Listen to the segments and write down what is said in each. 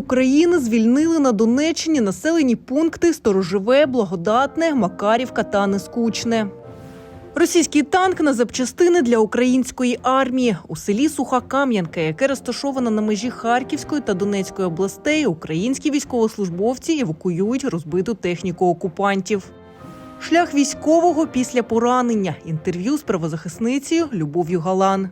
України звільнили на Донеччині населені пункти Сторожове, Благодатне, Макарівка та Нескучне. Російський танк на запчастини для української армії у селі Суха Кам'янка, яке розташоване на межі Харківської та Донецької областей, українські військовослужбовці евакуюють розбиту техніку окупантів. Шлях військового після поранення. Інтерв'ю з правозахисницею Любов'ю Галан.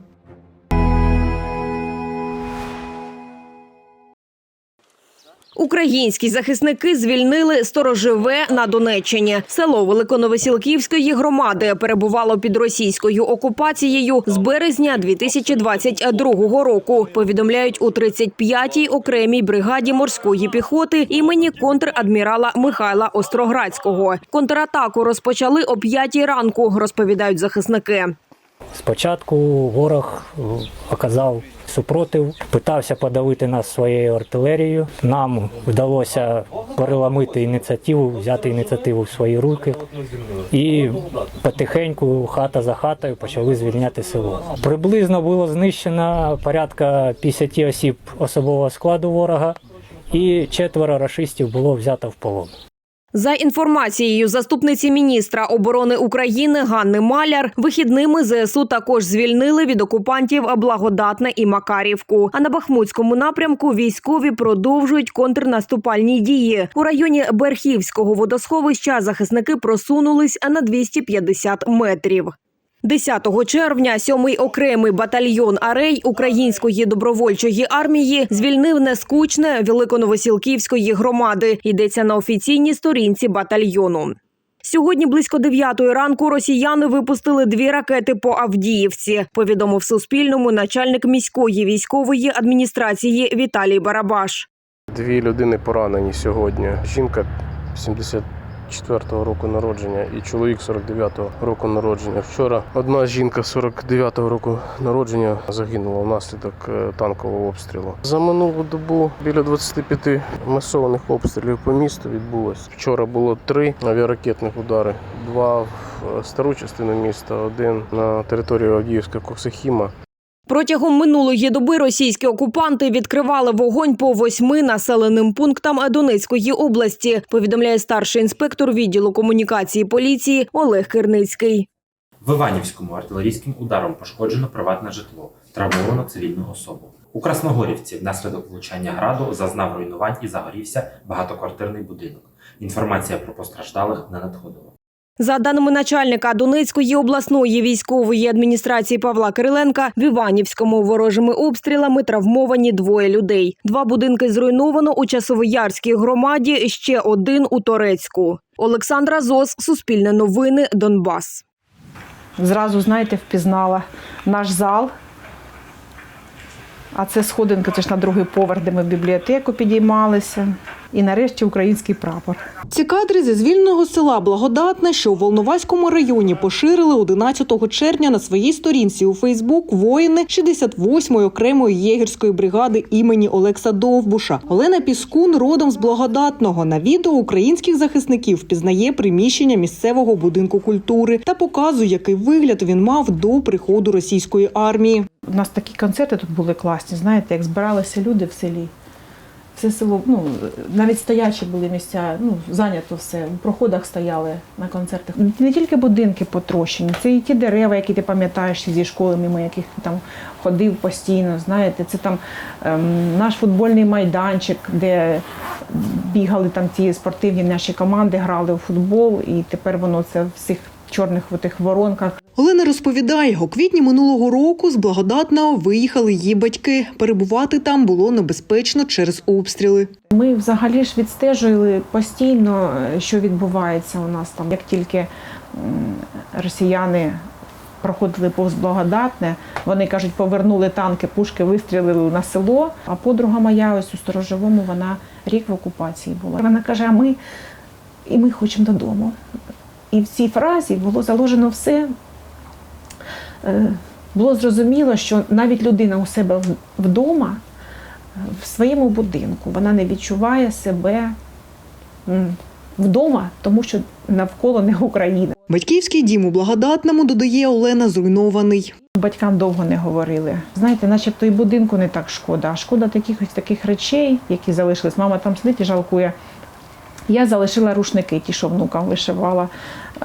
Українські захисники звільнили сторожове на Донеччині. Село Великоновосілківської громади перебувало під російською окупацією з березня 2022 року. Повідомляють у 35-й окремій бригаді морської піхоти імені контрадмірала Михайла Остроградського. Контратаку розпочали о 5 ранку. Розповідають захисники. Спочатку ворог е, оказав супротив, питався подавити нас своєю артилерією. Нам вдалося переламити ініціативу, взяти ініціативу в свої руки і потихеньку, хата за хатою, почали звільняти село. Приблизно було знищено порядка 50 осіб особового складу ворога, і четверо рашистів було взято в полон. За інформацією заступниці міністра оборони України Ганни Маляр, вихідними ЗСУ також звільнили від окупантів Благодатне і Макарівку. А на Бахмутському напрямку військові продовжують контрнаступальні дії. У районі Берхівського водосховища захисники просунулись на 250 метрів. 10 червня 7-й окремий батальйон Арей Української добровольчої армії звільнив нескучне Великоновосілківської громади. Йдеться на офіційній сторінці батальйону. Сьогодні близько 9 ранку росіяни випустили дві ракети по Авдіївці. Повідомив Суспільному начальник міської військової адміністрації Віталій Барабаш. Дві людини поранені сьогодні. Жінка 74-го року народження і чоловік 49-го року народження. Вчора одна жінка 49-го року народження загинула внаслідок е, танкового обстрілу. За минулу добу біля 25 масованих обстрілів по місту відбулось. Вчора було три авіаракетних удари: два в е, стару частину міста, один на територію Авдіївська Коксахіма. Протягом минулої доби російські окупанти відкривали вогонь по восьми населеним пунктам Донецької області. Повідомляє старший інспектор відділу комунікації поліції Олег Кирницький. В Іванівському артилерійським ударом пошкоджено приватне житло, травмовано цивільну особу. У Красногорівці внаслідок влучання граду зазнав руйнувань і загорівся багатоквартирний будинок. Інформація про постраждалих не надходила. За даними начальника Донецької обласної військової адміністрації Павла Кириленка, в Іванівському ворожими обстрілами травмовані двоє людей. Два будинки зруйновано у Часовоярській громаді, ще один у Торецьку. Олександра Зос, Суспільне новини, Донбас. Зразу, знаєте, впізнала наш зал. А це сходинка, це ж на другий поверх, де ми в бібліотеку підіймалися. І нарешті український прапор. Ці кадри зі звільненого села Благодатне, що у Волноваському районі поширили 11 червня на своїй сторінці у Фейсбук воїни 68-ї окремої єгерської бригади імені Олекса Довбуша. Олена Піскун родом з Благодатного. На відео українських захисників впізнає приміщення місцевого будинку культури та показує, який вигляд він мав до приходу російської армії. У нас такі концерти тут були класні, знаєте, як збиралися люди в селі. Все село, ну, навіть стоячі були місця, ну, зайнято все. У проходах стояли на концертах. Не тільки будинки потрощені, це і ті дерева, які ти пам'ятаєш зі школи, мимо яких ти там ходив постійно. Знаєте, це там ем, наш футбольний майданчик, де бігали там ті спортивні наші команди, грали у футбол, і тепер воно це в цих чорних в тих воронках. Олена розповідає, у квітні минулого року з Благодатного виїхали її батьки. Перебувати там було небезпечно через обстріли. Ми взагалі ж відстежували постійно, е, що відбувається у нас там. Як тільки росіяни проходили повз благодатне, вони кажуть, повернули танки, пушки, вистрілили на село. А подруга моя ось у сторожовому, вона рік в окупації була. Вона каже: а ми і ми хочемо додому. І в цій фразі було заложено все. Е, Було зрозуміло, що навіть людина у себе вдома в своєму будинку. Вона не відчуває себе вдома, тому що навколо не Україна. Батьківський дім у Благодатному, додає Олена, зруйнований. Батькам довго не говорили. Знаєте, начебто і будинку не так шкода, а шкода таких ось таких речей, які залишились. Мама там сидить і жалкує. Я залишила рушники, ті, що внукам вишивала е,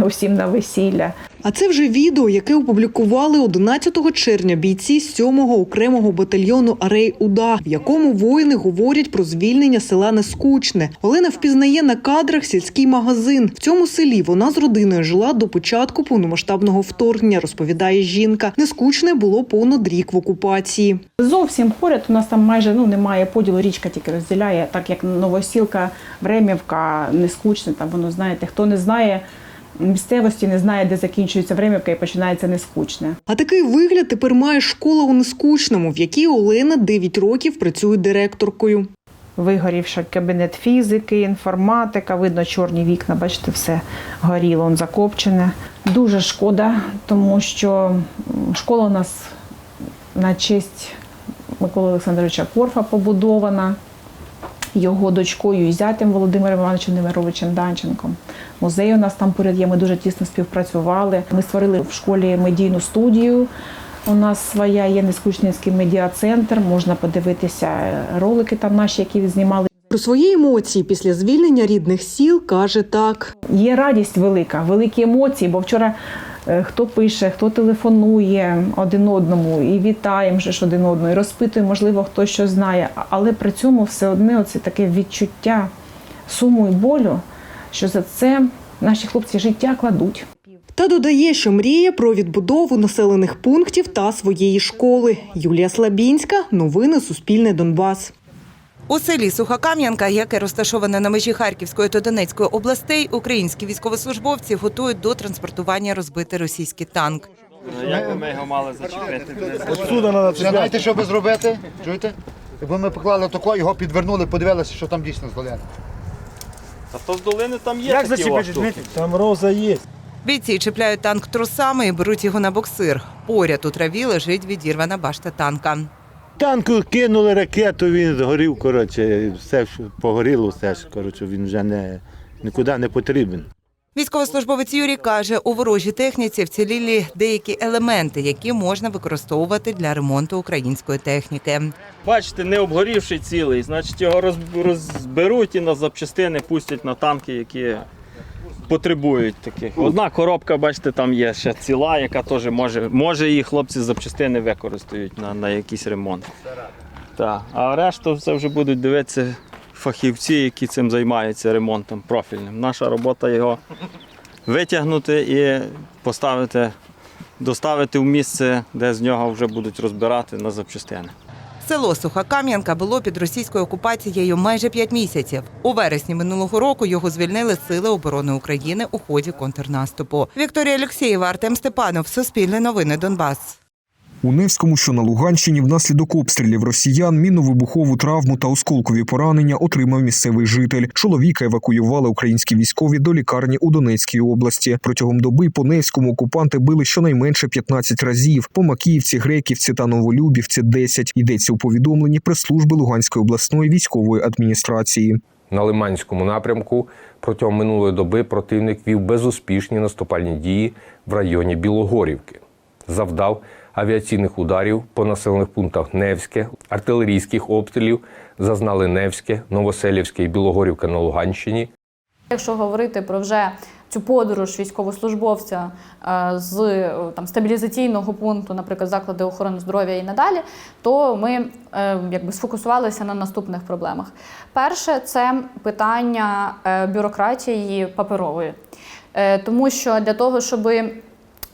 усім на весілля. А це вже відео, яке опублікували 11 червня бійці 7-го окремого батальйону Арей Уда, в якому воїни говорять про звільнення села Нескучне. Олена впізнає на кадрах сільський магазин. В цьому селі вона з родиною жила до початку повномасштабного вторгнення, розповідає жінка. Нескучне було понад рік в окупації. Зовсім поряд у нас там майже ну немає поділу, річка тільки розділяє, так як Новосілка, Времівка, Нескучне, там воно знаєте, хто не знає місцевості, не знає, де закінчується Времівка і починається Нескучне. А такий вигляд тепер має школа у Нескучному, в якій Олена 9 років працює директоркою. Вигорівши кабінет фізики, інформатика, видно чорні вікна, бачите, все горіло, он закопчене. Дуже шкода, тому що школа у нас на честь Миколи Олександровича Корфа побудована його дочкою і зятем Володимиром Івановичем Немировичем Данченком. Музей у нас там поряд є, ми дуже тісно співпрацювали. Ми створили в школі медійну студію. У нас своя є Нескучненський медіа-центр, можна подивитися ролики там наші, які знімали. Про свої емоції після звільнення рідних сіл каже так. Є радість велика, великі емоції, бо вчора хто пише, хто телефонує один одному і вітаємо ж один одного, і розпитує, можливо, хто що знає. Але при цьому все одне оце таке відчуття суму і болю, що за це наші хлопці життя кладуть. Та додає, що мріє про відбудову населених пунктів та своєї школи. Юлія Слабінська, новини Суспільне Донбас. У селі Сухокам'янка, яке розташоване на межі Харківської та Донецької областей, українські військовослужбовці готують до транспортування розбитий російський танк. Як ми його мали зачепити? Отсюда. Знаєте, що би зробити? Чуєте? Якби ми поклали тако, його підвернули, подивилися, що там дійсно з долини. Та то з долини там є Як зачепити, Там роза є. Бійці чіпляють танк трусами і беруть його на боксир. Поряд у траві лежить відірвана башта танка. Танку кинули ракету, він згорів, коротше, все ж погоріло, все ж, коротше, він вже не, нікуди не потрібен. Військовослужбовець Юрій каже, у ворожій техніці вцілілі деякі елементи, які можна використовувати для ремонту української техніки. Бачите, не обгорівший цілий, значить його розберуть і на запчастини пустять на танки, які потребують таких. Одна коробка, бачите, там є ще ціла, яка теж може, може її хлопці запчастини використають на, на якийсь ремонт. Так. А решту це вже будуть дивитися фахівці, які цим займаються ремонтом профільним. Наша робота його витягнути і поставити, доставити в місце, де з нього вже будуть розбирати на запчастини. Село Сухокам'янка було під російською окупацією майже п'ять місяців. У вересні минулого року його звільнили Сили оборони України у ході контрнаступу. Вікторія Олексєєва, Артем Степанов, Суспільне новини Донбас. У Невському, що на Луганщині, внаслідок обстрілів росіян мінно-вибухову травму та осколкові поранення отримав місцевий житель. Чоловіка евакуювали українські військові до лікарні у Донецькій області. Протягом доби по Невському окупанти били щонайменше 15 разів. По Макіївці, Греківці та Новолюбівці – 10. Йдеться у повідомленні прес-служби Луганської обласної військової адміністрації. На Лиманському напрямку протягом минулої доби противник вів безуспішні наступальні дії в районі Білогорівки. Завдав авіаційних ударів по населених пунктах Невське, артилерійських обстрілів зазнали Невське, Новоселівське і Білогорівка на Луганщині. Якщо говорити про вже цю подорож військовослужбовця е, з е, там стабілізаційного пункту, наприклад, заклади охорони здоров'я і надалі, то ми е, якби сфокусувалися на наступних проблемах. Перше це питання бюрократії паперової, тому що для того, щоби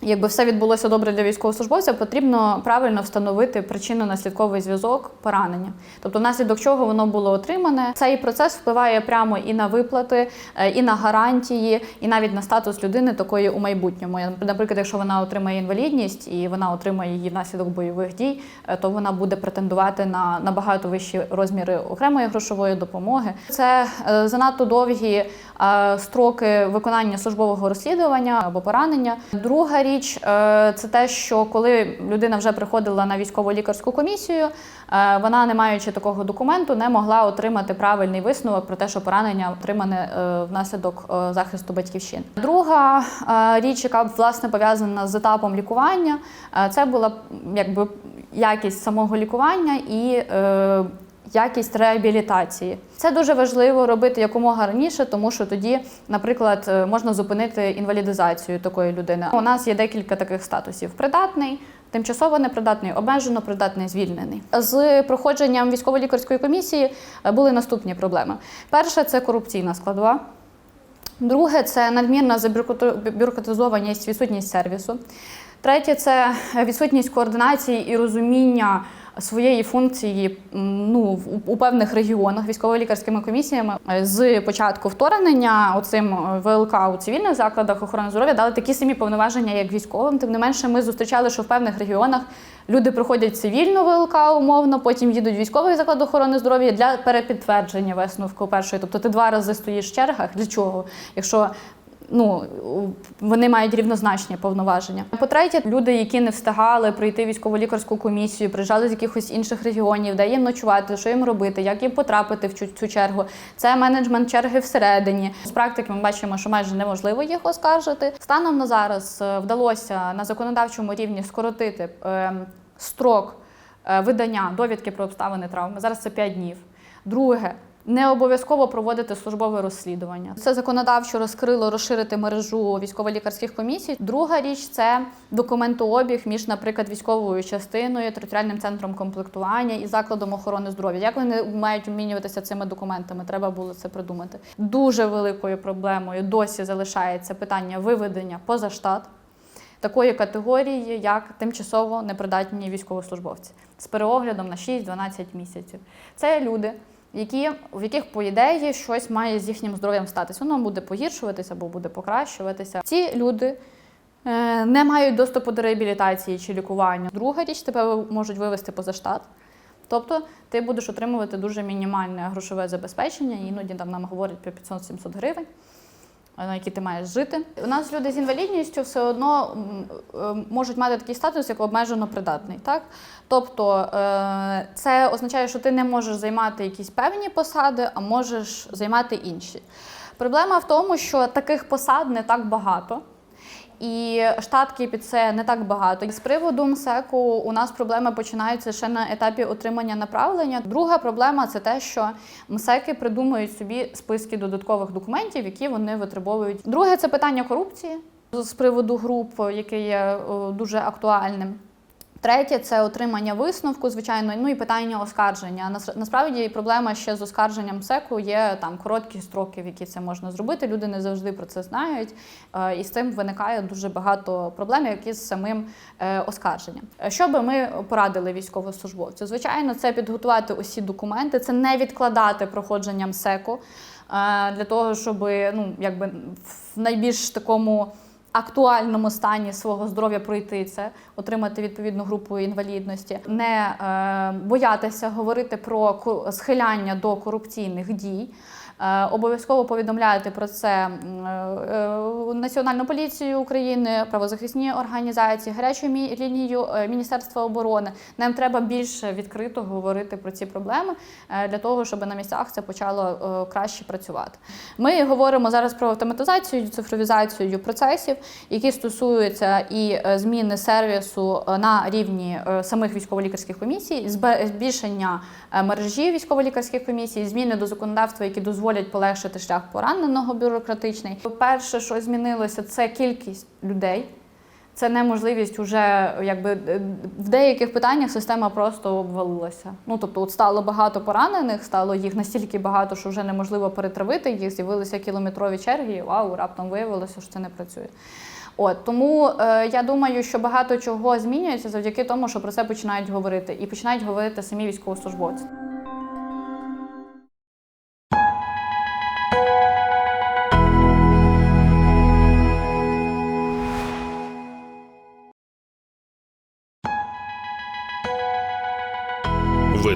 Якби все відбулося добре для військовослужбовця, потрібно правильно встановити причинно-наслідковий зв'язок поранення, тобто внаслідок чого воно було отримане. Цей процес впливає прямо і на виплати, е, і на гарантії, і навіть на статус людини такої у майбутньому. Наприклад, якщо вона отримає інвалідність і вона отримає її внаслідок бойових дій, е, то вона буде претендувати на набагато вищі розміри окремої грошової допомоги. Це е, занадто довгі строки виконання службового розслідування або поранення. Друга річ річ е, це те, що коли людина вже приходила на військово-лікарську комісію, е, вона, не маючи такого документу, не могла отримати правильний висновок про те, що поранення отримане е, внаслідок захисту батьківщини. Друга річ, яка власне пов'язана з етапом лікування, це була якби якість самого лікування і. Якість реабілітації це дуже важливо робити якомога раніше, тому що тоді, наприклад, е, можна зупинити інвалідизацію такої людини. У нас є декілька таких статусів: придатний, тимчасово непридатний, обмежено придатний, звільнений. З проходженням військово-лікарської комісії е, були наступні проблеми: перше це корупційна складова. Друге це надмірна забюрократи- бюрократизованість, відсутність сервісу. Третє це відсутність координації і розуміння своєї функції ну, у певних регіонах військово-лікарськими комісіями. Е, З початку вторгнення оцим е, ВЛК у цивільних закладах охорони здоров'я дали такі самі повноваження, як військовим. Тим не менше, ми зустрічали, що в певних регіонах люди проходять цивільну ВЛК умовно, потім їдуть в військовий заклад охорони здоров'я для перепідтвердження висновку першої. Тобто ти два рази стоїш в чергах. Для чого? Якщо ну вони мають рівнозначні повноваження. По-третє, люди, які не встигали пройти військово-лікарську комісію, приїжджали з якихось інших регіонів, де їм ночувати, що їм робити, як їм потрапити в цю, чергу. Це менеджмент черги всередині. З практики ми бачимо, що майже неможливо їх оскаржити. Станом на зараз е, вдалося на законодавчому рівні скоротити е, строк е, видання довідки про обставини травми. Зараз це 5 днів. Друге. Не обов'язково проводити службове розслідування. Це законодавчо розкрило розширити мережу військово-лікарських комісій. Друга річ це документообіг між, наприклад, військовою частиною, територіальним центром комплектування і закладом охорони здоров'я. Як вони мають обмінюватися цими документами? Треба було це придумати. Дуже великою проблемою досі залишається питання виведення поза штат такої категорії, як тимчасово непридатні військовослужбовці з переоглядом на 6-12 місяців. Це люди, які, в яких, по ідеї, щось має з їхнім здоров'ям статися. Воно буде погіршуватися або буде покращуватися. Ці люди е, не мають доступу до реабілітації чи лікування. Друга річ, тебе можуть вивести поза штат. Тобто ти будеш отримувати дуже мінімальне грошове забезпечення, іноді там нам говорять про 500-700 гривень на які ти маєш жити. У нас люди з інвалідністю все одно е, можуть мати такий статус, як обмежено придатний. Так? Тобто е, це означає, що ти не можеш займати якісь певні посади, а можеш займати інші. Проблема в тому, що таких посад не так багато. І штатки під це не так багато. З приводу МСЕКу у нас проблеми починаються ще на етапі отримання направлення. Друга проблема це те, що МСЕКи придумують собі списки додаткових документів, які вони витребовують. Друге це питання корупції з приводу груп, яке є дуже актуальним. Третє це отримання висновку, звичайно, ну і питання оскарження. Нас- Насправді проблема ще з оскарженням СЕКу є там короткі строки, в які це можна зробити. Люди не завжди про це знають, е, і з цим виникає дуже багато проблем, які з самим е, оскарженням. Е, Що би ми порадили військовослужбовцю? Звичайно, це підготувати усі документи, це не відкладати проходженням СЕКу для того, щоб ну якби в найбільш такому актуальному стані свого здоров'я пройти це, отримати відповідну групу інвалідності, не е, боятися говорити про схиляння до корупційних дій. Е, Обов'язково повідомляти про це е, Національну поліцію України, правозахисні організації, гарячу лінію е, Міністерства оборони. Нам треба більше відкрито говорити про ці проблеми е, для того, щоб на місцях це почало е, краще працювати. Ми говоримо зараз про автоматизацію, цифровізацію процесів, які стосуються і е, зміни сервісу е, на рівні е, самих військово-лікарських комісій, збільшення е, мережі військово-лікарських комісій, зміни до законодавства, які дозволять полегшити шлях пораненого бюрократичний. Перше, що змінилося, це кількість людей. Це неможливість уже якби е, в деяких питаннях система просто обвалилася. Ну тобто, от стало багато поранених, стало їх настільки багато, що вже неможливо перетравити їх. З'явилися кілометрові черги. і Вау, раптом виявилося, що це не працює. От тому е, я думаю, що багато чого змінюється завдяки тому, що про це починають говорити, і починають говорити самі військовослужбовці.